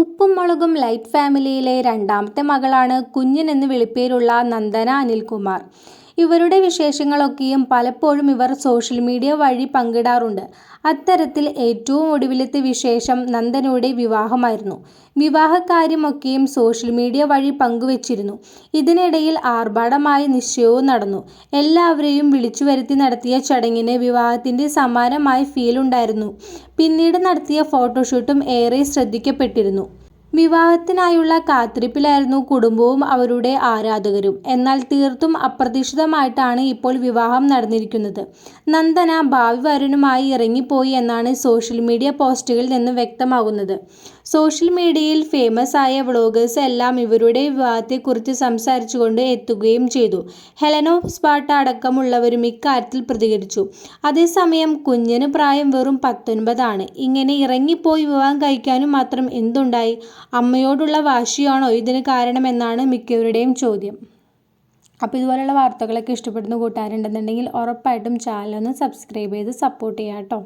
ഉപ്പും മുളകും ലൈറ്റ് ഫാമിലിയിലെ രണ്ടാമത്തെ മകളാണ് കുഞ്ഞൻ എന്ന് വിളിപ്പേരുള്ള നന്ദന അനിൽകുമാർ. ഇവരുടെ വിശേഷങ്ങളൊക്കെയും പലപ്പോഴും ഇവർ സോഷ്യൽ മീഡിയ വഴി പങ്കിടാറുണ്ട്. അത്തരത്തിൽ ഏറ്റവും ഒടുവിലത്തെ വിശേഷം നന്ദനയുടെ വിവാഹമായിരുന്നു. വിവാഹകാര്യമൊക്കെയും സോഷ്യൽ മീഡിയ വഴി പങ്കുവച്ചിരുന്നു. ഇതിനിടയിൽ ആർഭാടമായ നിശ്ചയവും നടന്നു. എല്ലാവരെയും വിളിച്ചു വരുത്തി നടത്തിയ ചടങ്ങിന് വിവാഹത്തിന്റെ സമാനമായ ഫീൽ ഉണ്ടായിരുന്നു പിന്നീട് നടത്തിയ ഫോട്ടോഷൂട്ടും ഏറെ ശ്രദ്ധിക്കപ്പെട്ടിരുന്നു. വിവാഹത്തിനായുള്ള കാത്തിരിപ്പിലായിരുന്നു കുടുംബവും അവരുടെ ആരാധകരും. എന്നാൽ തീർത്തും അപ്രതീക്ഷിതമായിട്ടാണ് ഇപ്പോൾ വിവാഹം നടന്നിരിക്കുന്നത്. നന്ദന ഭാവി വരനുമായി ഇറങ്ങിപ്പോയി എന്നാണ് സോഷ്യൽ മീഡിയ പോസ്റ്റുകളിൽ നിന്ന് വ്യക്തമാകുന്നത്. സോഷ്യൽ മീഡിയയിൽ ഫേമസ് ആയ വ്ളോഗേഴ്സ് എല്ലാം ഇവരുടെ വിവാഹത്തെക്കുറിച്ച് സംസാരിച്ചുകൊണ്ട് എത്തുകയും ചെയ്തു. ഹെലനോ സ്പാർട്ട അടക്കമുള്ളവരും ഇക്കാര്യത്തിൽ പ്രതികരിച്ചു. അതേസമയം കുഞ്ഞിന് പ്രായം വെറും പത്തൊൻപതാണ്. ഇങ്ങനെ ഇറങ്ങിപ്പോയി വിവാഹം കഴിക്കാനും മാത്രം എന്തുണ്ടായി? അമ്മയോടുള്ള വാശിയാണോ ഇതിന് കാരണമെന്നാണ് മിക്കവരുടെയും ചോദ്യം. അപ്പോൾ ഇതുപോലെയുള്ള വാർത്തകളൊക്കെ ഇഷ്ടപ്പെടുന്ന കൂട്ടുകാരുണ്ടെന്നുണ്ടെങ്കിൽ ഉറപ്പായിട്ടും ചാനൽ ഒന്ന് സബ്സ്ക്രൈബ് ചെയ്ത് സപ്പോർട്ട് ചെയ്യാം ട്ടോ.